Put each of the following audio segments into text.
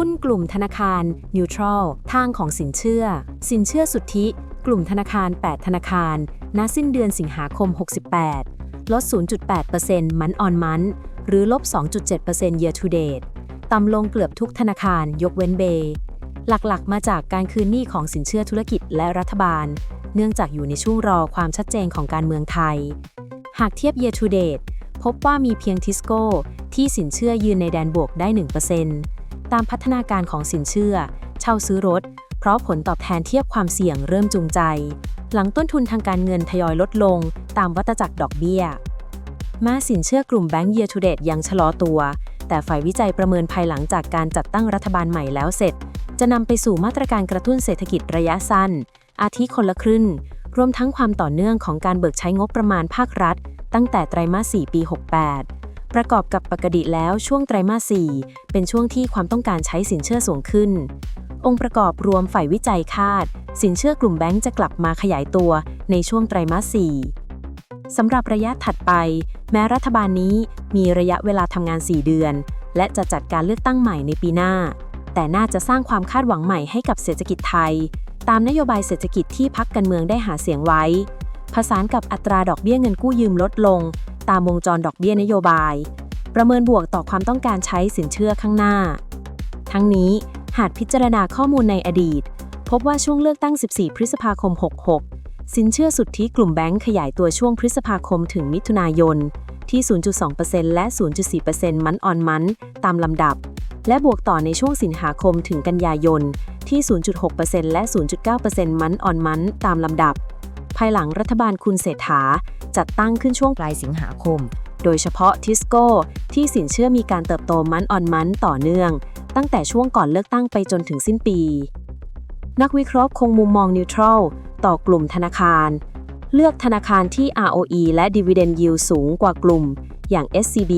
หุ้นกลุ่มธนาคาร Neutral ทางของสินเชื่อ สินเชื่อสุทธิ กลุ่มธนาคาร 8 ธนาคาร ณ สิ้นเดือนสิงหาคม 68 ลด 0.8%มันออนมัน หรือลบ 2.7% year to date ต่ำลงเกือบทุกธนาคารยกเว้นเบย์หลักๆ มาจากการคืนหนี้ของสินเชื่อธุรกิจและรัฐบาล เนื่องจากอยู่ในช่วงรอความชัดเจนของการเมืองไทย หากเทียบ year to date พบว่ามีเพียงทิสโก้ที่สินเชื่อยืนในแดนบวกได้ 1% ตามพัฒนาการของสินเชื่อ เช่าซื้อรถ เพราะผลตอบแทนเทียบความเสี่ยงเริ่มจูงใจ หลังต้นทุนทางการเงินทยอยลดลง ตามวัตจักรดอกเบี้ยม้สินเชื่อกลุ่มแบงก์ Year to Date ยังชะลอตัว แต่ฝ่ายวิจัยประเมินภายหลังจากการจัดตั้งรัฐบาลใหม่แล้วเสร็จ จะนำไปสู่มาตรการกระตุ้นเศรษฐกิจระยะสั้น อาทิคนละครึ่งรวมทั้งความต่อเนื่องของการเบิกใช้งบประมาณภาครัฐ ตั้งแต่ไตรมาส 4 ปี 68 ประกอบกับปกติแล้วช่วงไตรมาส 4 เป็นช่วงที่ความต้องการใช้สินเชื่อสูงขึ้น องค์ประกอบรวมฝ่ายวิจัยคาด สินเชื่อกลุ่มแบงก์จะกลับมาขยายตัวในช่วงไตรมาส 4 สำหรับระยะถัดไป แม้รัฐบาลนี้มีระยะเวลาทำงาน 4 เดือน และจะจัดการเลือกตั้งใหม่ในปีหน้า แต่น่าจะสร้างความคาดหวังใหม่ให้กับเศรษฐกิจไทย ตามนโยบายเศรษฐกิจที่พักการเมืองได้หาเสียงไว้ ผสานกับอัตราดอกเบี้ยเงินกู้ยืมลดลง ตามวงจรดอกเบี้ยนโยบาย ประเมินบวกต่อความต้องการใช้สินเชื่อข้างหน้า ทั้งนี้หากพิจารณาข้อมูลในอดีต พบว่าช่วงเลือกตั้ง 14 พฤษภาคม 66 สินเชื่อสุทธิกลุ่มแบงก์ขยายตัวช่วงพฤษภาคมถึงมิถุนายนที่ 0.2%และ 0.4%มันออนมันตามลำดับ และบวกต่อในช่วงสิงหาคมถึงกันยายนที่ 0.6%และ 0.9%มันออนมันตามลำดับ ภายหลังรัฐบาลคุณเศรษฐา จัดตั้งขึ้นช่วงปลายสิงหาคม โดยเฉพาะทิสโก้ที่สินเชื่อมีการเติบโตมันออนมันต่อเนื่อง ตั้งแต่ช่วงก่อนเลือกตั้งไปจนถึงสิ้นปี นักวิเคราะห์คงมุมมองนิวทรัลต่อกลุ่มธนาคาร เลือกธนาคารที่ ROE และ Dividend Yield สูงกว่ากลุ่ม อย่าง SCB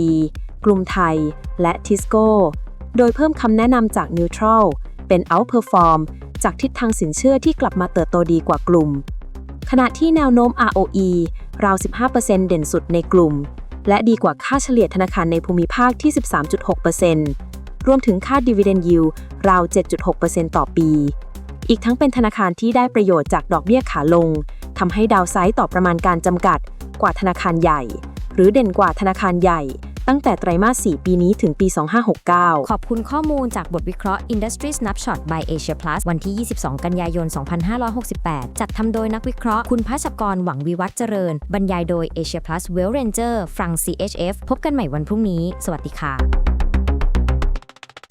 กลุ่มไทย และทิสโก้โดยเพิ่มคำแนะนำจาก Neutral เป็น Outperform จากทิศทางสินเชื่อที่กลับมาเติบโตดีกว่ากลุ่ม ขณะที่แนวโน้ม ROE ราว 15%เด่นสุดในกลุ่ม และดีกว่าค่าเฉลี่ยธนาคารในภูมิภาคที่ 13.6%รวมถึงค่า Dividend Yield ราว 7.6%ต่อปี อีกทั้งเป็นธนาคารที่ได้ประโยชน์จากดอกเบี้ยขาลงทำให้ดาวไซด์ต่อประมาณการจำกัด กว่าธนาคารใหญ่ หรือเด่นกว่าธนาคารใหญ่ ตั้งแต่ไตรมาส 4 ปีนี้ถึงปี 2569 ขอบคุณข้อมูลจากบทวิเคราะห์ Industry Snapshot by Asia Plus วันที่ 22 กันยายน 2568 จัดทำโดยนักวิเคราะห์คุณพัชกรหวังวิวัฒเจริญ บรรยายโดย Asia Plus Well Ranger ฟรัง CHF พบกันใหม่วันพรุ่งนี้ สวัสดีค่ะ